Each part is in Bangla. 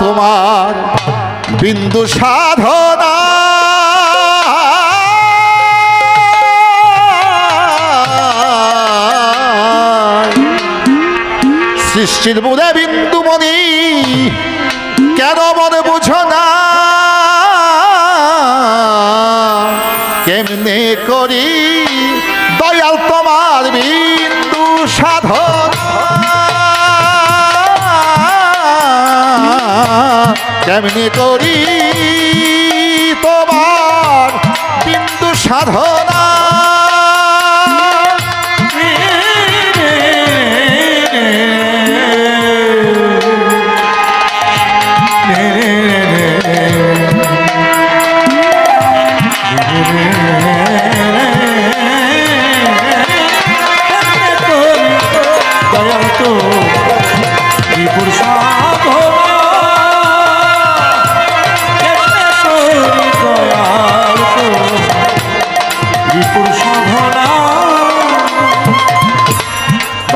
তোমার বিন্দু সাধনা। সৃষ্টির মূলে বিন্দুমণি কেন মনে বুঝো না? কেমনে করি দয়াল তোমার বিন্দু সাধন? কেমনে করি? তোমার বিন্দু সাধনা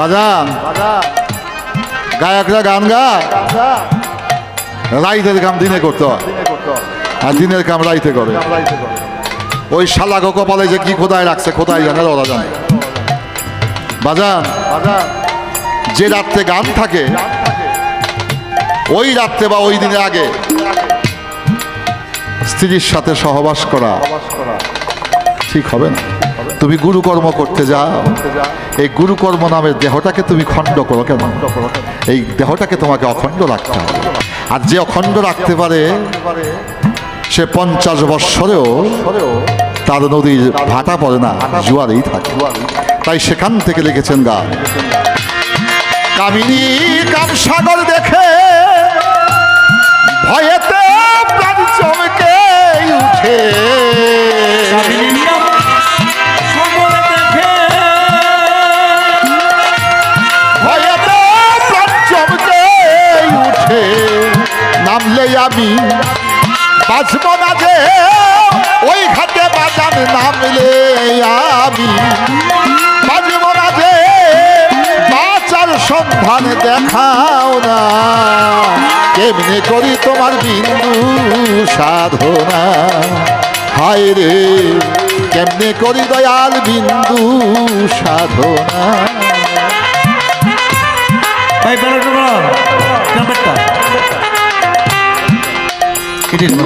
বাজান গায়করা গান গায় রাইতের কাম দিনে করতে আর দিনের কাম রাইতে করে। ওই শালা গো কপালে যে কি খোদায় রাখছে খোদায় জানে, ওরা জানে। বাজান, যে রাত্রে গান থাকে, ওই রাত্রে বা ওই দিনের আগে স্ত্রীর সাথে সহবাস করা। ঠিক হবে না? তুমি গুরুকর্ম করতে যাও। এই গুরুকর্ম নামের দেহটাকে তুমি খণ্ড করো কেন? এই দেহটাকে তোমাকে অখণ্ড রাখতে হবে। আর যে অখণ্ড রাখতে পারে, সে পঞ্চাশ বৎসরেও তার নদীর ভাটা পড়ে না, জুয়ারেই থাকে। তাই সেখান থেকে লিখেছেন গান কামিনী কামসাগর দেখে ভয়েতে প্রাণ চমকে উঠে। আমি বাঁচব না যে, ওই ঘাটে বাজান নামলে আমি বাঁচব না যে, বাঁচার সন্ধান দেখাও না। কেমনে করি তোমার বিন্দু সাধনা? হায় রে, কেমনে করি দয়াল বিন্দু সাধনা? ভাই বেড়াটা বল ট্রাম্পেটটা কেটে দিল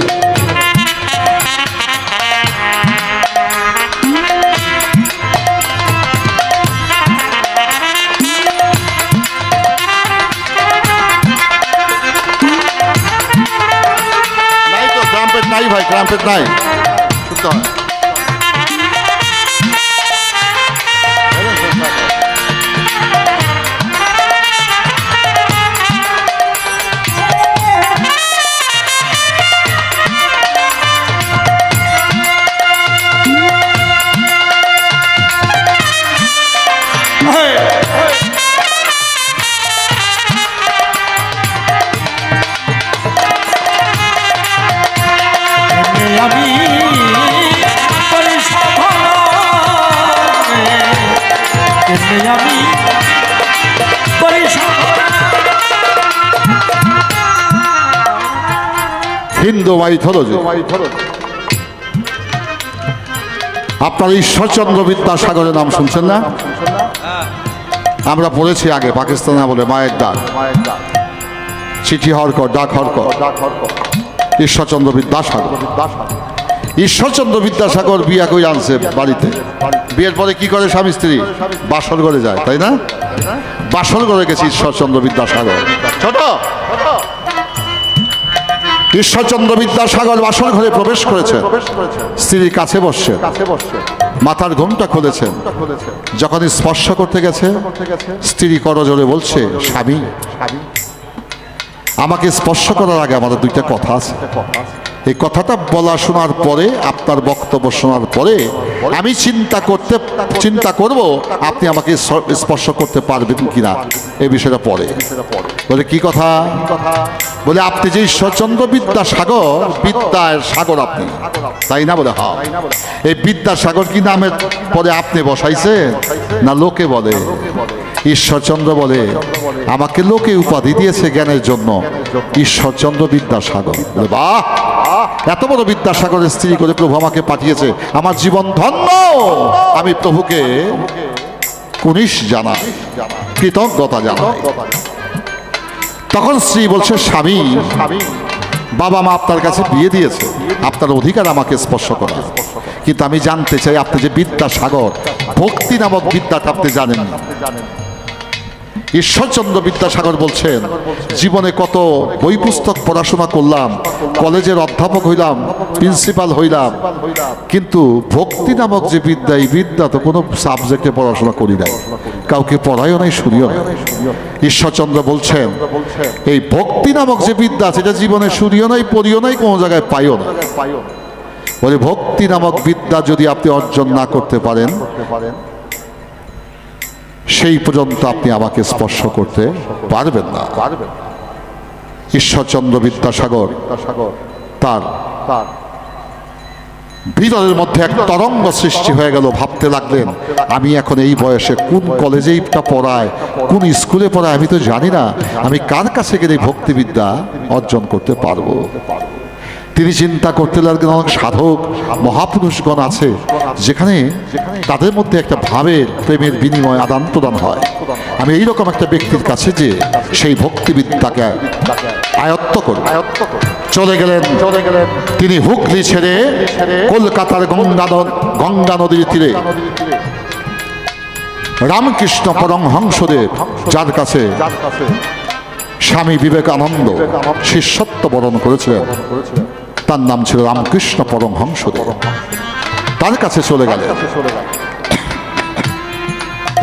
নাই তো ট্রাম্পেট নাই ভাই ট্রাম্পেট নাই শুনতে হয় আমি করি হিন্দু মাইথোলজি। আপনার ঈশ্বরচন্দ্র বিদ্যাসাগরের নাম শুনছেন না? আমরা পড়েছি আগে পাকিস্তানে বলে মায়ের ডাক। চিঠি হরকর ডাক হরকর। ঈশ্বরচন্দ্র বিদ্যাসাগর। বিদ্যাসাগর। ঈশ্বরচন্দ্র বিদ্যাসাগর বিয়া করে আনছে বাড়িতে? বিয়ের পরে কি করে স্বামী স্ত্রী? বাসর ঘরে যায় তাই না? বাসর ঘরে গেছে ঈশ্বরচন্দ্র বিদ্যাসাগর। ছোট। ঈশ্বরচন্দ্র বিদ্যাসাগর বাসর ঘরে প্রবেশ করেছে। স্ত্রীর কাছে বসছে। মাথার ঘুমটা খুলেছেন যখন স্পর্শ করতে গেছে স্ত্রী করজোরে বলছে স্বামী। আমাকে স্পর্শ করার আগে আমাদের দুইটা কথা আছে। এই কথাটা বলা শোনার পরে, আপনার বক্তব্য শোনার পরে আমি চিন্তা করতে, চিন্তা করব আপনি আমাকে স্পর্শ করতে পারবেন কিনা এই বিষয়টা পরে। বলে, কি কথা? বলে, আপনি যে ঈশ্বরচন্দ্র বিদ্যাসাগর, বিদ্যার সাগর আপনি। তাই না বলে? হ্যাঁ। এই বিদ্যাসাগর কি নামের পরে আপনি বসাইছেন? না লোকে বলে? ঈশ্বরচন্দ্র বলে, আমাকে লোকে উপাধি দিয়েছে জ্ঞানের জন্য। ঈশ্বরচন্দ্র বিদ্যাসাগর। বাহ! এত বড় বিদ্যাসাগরের স্ত্রী করে প্রভু আমাকে পাঠিয়েছে। আমার জীবন ধন্য! আমি প্রভুকে কুনিশ জানা কৃতজ্ঞতা জানা তখন স্ত্রী বলছে, স্বামী, বাবা মা আপনার কাছে বিয়ে দিয়েছে। আপনার অধিকার আমাকে স্পর্শ করা। কিন্তু আমি জানতে চাই, আপনি যে বিদ্যাসাগর, ভক্তি নামক বিদ্যাটা আপনি জানেন না ঈশ্বরচন্দ্র বিদ্যাসাগর বলছেন, জীবনে কত বই পুস্তক পড়াশোনা করলাম, কলেজের অধ্যাপক হইলাম, প্রিন্সিপাল হইলাম, কিন্তু ভক্তি নামক যে বিদ্যা, এই বিদ্যা তো কোনো সাবজেক্টে পড়াশোনা করি নাই। কাউকে পড়াইও নাই, শুনিও নাই। ঈশ্বরচন্দ্র বলছেন, এই ভক্তি নামক যে বিদ্যা সেটা জীবনে শুনিও নাই, পড়িও নাই, কোনো জায়গায় পাইও না। বলে, ভক্তি নামক বিদ্যা যদি আপনি অর্জন না করতে পারেন সেই পর্যন্ত আপনি আমাকে স্পর্শ করতে পারবেন না। পারবেন ঈশ্বরচন্দ্র বিদ্যাসাগর তার ভিতরের মধ্যে এক তরঙ্গ সৃষ্টি হয়ে গেল। ভাবতে লাগলেন, আমি এখন এই বয়সে কোন কলেজেইটা পড়ায়, কোন স্কুলে পড়ায়, আমি তো জানি না, আমি কার কাছে গেলে ভক্তিবিদ্যা অর্জন করতে পারব? তিনি চিন্তা করতে লাগলেন, অনেক সাধক, মহাপুরুষগণ আছে যেখানে তাদের মধ্যে একটা ভাবের, প্রেমের বিনিময় আদান প্রদান হয়। আমি এইরকম একটা ব্যক্তির কাছে যে সেই ভক্তিবিদ্যাকে আয়ত্ত করব। চলে গেলেন। চলে গেলেন তিনি হুগলি ছেড়ে কলকাতার গঙ্গা গঙ্গা নদীর তীরে। রামকৃষ্ণ পরমহংসদেব যার কাছে স্বামী বিবেকানন্দ শিষ্যত্ব বরণ করেছিলেন। তার নাম ছিল রামকৃষ্ণ পরমহংসদেব তার কাছে চলে গেলেন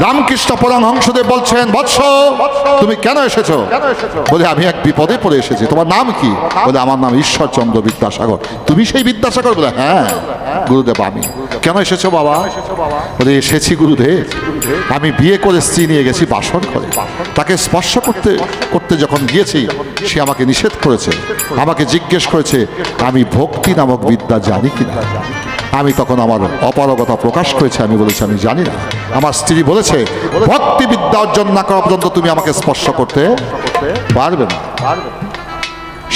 রামকৃষ্ণ পরমহংসদেব বলছেন বৎস তুমি কেন এসেছ? বলে আমি এক বিপদে পড়ে এসেছি। তোমার নাম কি? বলে আমার নাম ঈশ্বরচন্দ্র বিদ্যাসাগর। তুমি সেই বিদ্যাসাগর? বলে হ্যাঁ গুরুদেব আমি। কেন এসেছ বাবা? বলে এসেছি গুরুদেব। আমি বিয়ে করে স্ত্রী নিয়ে গেছি বাসন করে তাকে স্পর্শ করতে করতে যখন গিয়েছি সে আমাকে নিষেধ করেছে। আমাকে জিজ্ঞেস করেছে আমি ভক্তি নামক বিদ্যা জানি কিনা? আমি তখন আমার অপারগতা প্রকাশ করেছে, আমি বলেছি, আমি জানি না। আমার স্ত্রী বলেছে ভক্তি বিদ্যা অর্জন না করা পর্যন্ত তুমি আমাকে স্পর্শ করতে পারবে না।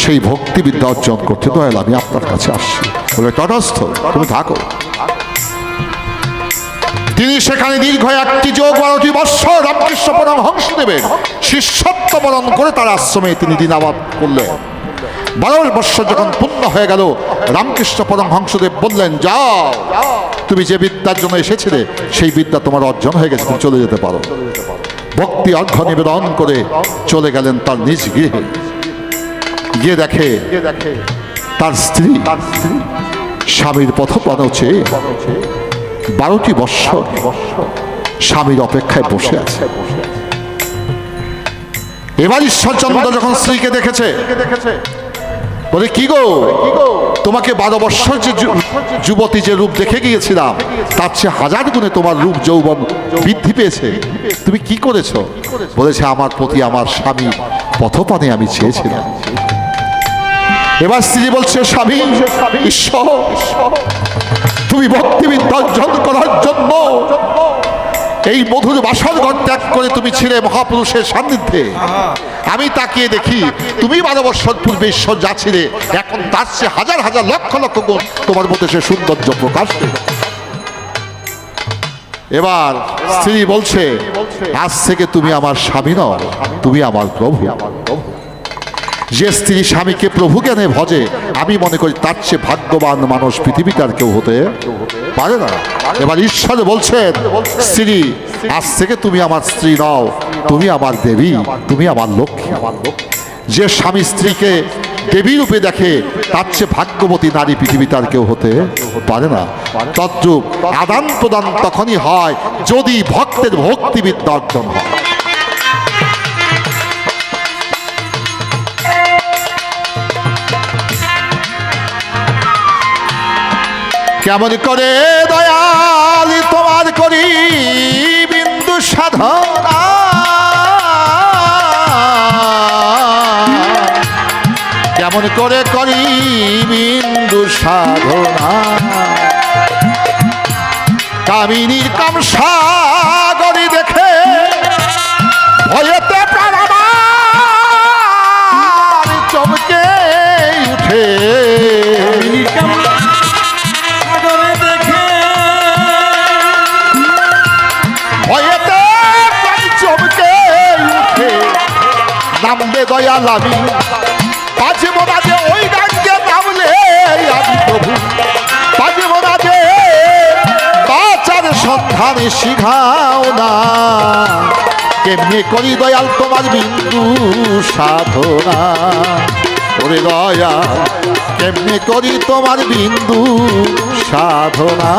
সেই ভক্তি বিদ্যা অর্জন করতে দয়াল, আমি আপনার কাছে আসছি। বলে, তটস্থ, তুমি থাকো। তিনি সেখানে দীর্ঘ একটি যোগ বারোটি বৎসর রামকৃষ্ণ পরম হংসদেবের শিষ্যত্ব বরণ করে তার আশ্রমে তিনি দিনাবাদ করলেন। বারো বৎসর যখন পূর্ণ হয়ে গেল, রামকৃষ্ণ পরম হংসদেব বললেন, যাও, তুমি যে বিদ্যার জন্য এসেছিলে, সেই বিদ্যা তোমার অর্জন হয়ে গেছে, তুমি চলে যেতে পারো। ভক্তি অর্ঘ নিবেদন করে চলে গেলেন তার নিজ গৃহে। গিয়ে দেখে তার স্ত্রী, স্বামীর পথপান হচ্ছে বারোটি বৎসর স্বামীর অপেক্ষায় বসে আছে। এবার ঈশ্বরচন্দ্র যখন স্ত্রীকে দেখেছে বলে কি গো? তোমাকে বারো বৎসর যে যুবতী যে রূপ দেখে গিয়েছিলাম তার চেয়ে হাজার গুণে তোমার রূপ যৌবন বৃদ্ধি পেয়েছে। তুমি কি করেছ? বলেছে আমার প্রতি আমার স্বামী পথপানে আমি চেয়েছিলাম। এবার স্ত্রী বলছে স্বামী ঈশ্বর তুমি ভক্তিবিদ্যা অর্জন করার জন্য এই মধুর বাসর ঘর ত্যাগ করে তুমি ছিলে মহাপুরুষের সান্নিধ্যে আমি তাকিয়ে দেখি তুমি বারো বছর পূর্বে ঈশ্বর যা ছিলে, এখন তার চেয়ে হাজার হাজার লক্ষ লক্ষ গুণ তোমার মধ্যে সে সৌন্দর্য প্রকাশ। এবার স্ত্রী বলছে, আজ থেকে তুমি আমার স্বামী নও, তুমি আমার প্রভু আমার প্রভু যে স্ত্রী স্বামীকে প্রভু জ্ঞানে ভজে, আমি মনে করি তার চেয়ে ভাগ্যবান মানুষ পৃথিবীতে আর কেউ হতে পারে না। এবার ঈশ্বর বলছেন, স্ত্রী, আজ থেকে তুমি আমার স্ত্রী নও, তুমি আমার দেবী, তুমি আমার লক্ষ্মী। আমার যে স্বামী স্ত্রীকে দেবী রূপে দেখে, তার চেয়ে ভাগ্যবতী নারী পৃথিবীতে আর কেউ হতে পারে না। তদ্রূপ আদান প্রদান তখনই হয় যদি ভক্তের ভক্তিবিদ্যা অর্জন হয়। কেমন করে দয়াল তোমার করি বিন্দু সাধনা? কেমন করে করি বিন্দু সাধনা? কামিনীর কাম নামবে দয়াল আমি। বাজব না ওই ডাঙ্গে নামলে আমি প্রভু। বাজব না যে বাচার সন্ধানে শিখাও না। কেমনে করি দয়াল তোমার বিন্দু সাধনা? ওরে দয়াল, কেমনে করি তোমার বিন্দু সাধনা?